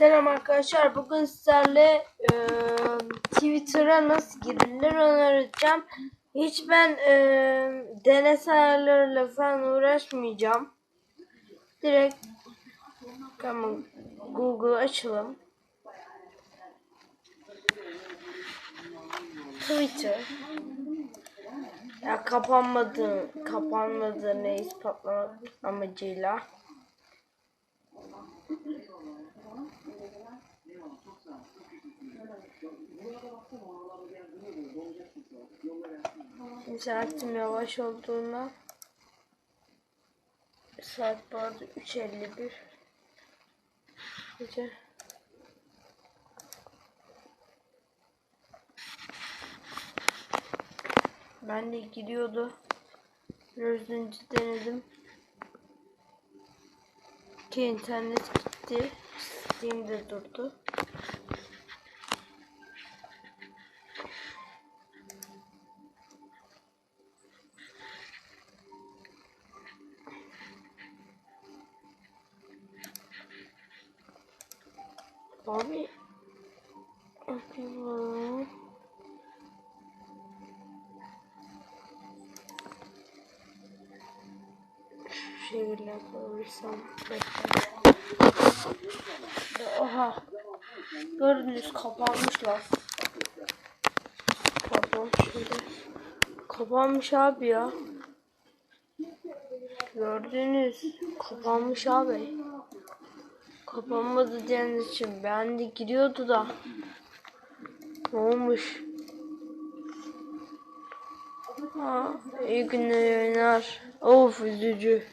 Selam arkadaşlar. Bugün sizlerle e, Twitter'a nasıl girilir onu öğreteceğim. Hiç ben e, deneysel falan uğraşmayacağım. Direkt tamam Google açalım. Twitter. Ya kapanmadı, kapanmadığını ispatlamak amacıyla. İnternetim yavaş olduğuna. Saat bu arada 3.51 gece. Ben de gidiyordu. Biraz denedim. Ki internet gitti Steam'de durdu Abi Bakayım. Şu şekilde yapabilirsem. Oha. Gördünüz kapanmışlar. Pardon şöyle. Kapanmış abi ya. Gördünüz. Kapanmış abi. Kapanmadı diyen için ben de giriyordu da. Ne olmuş? Ha, iyi günler yayınlar. Of üzücü.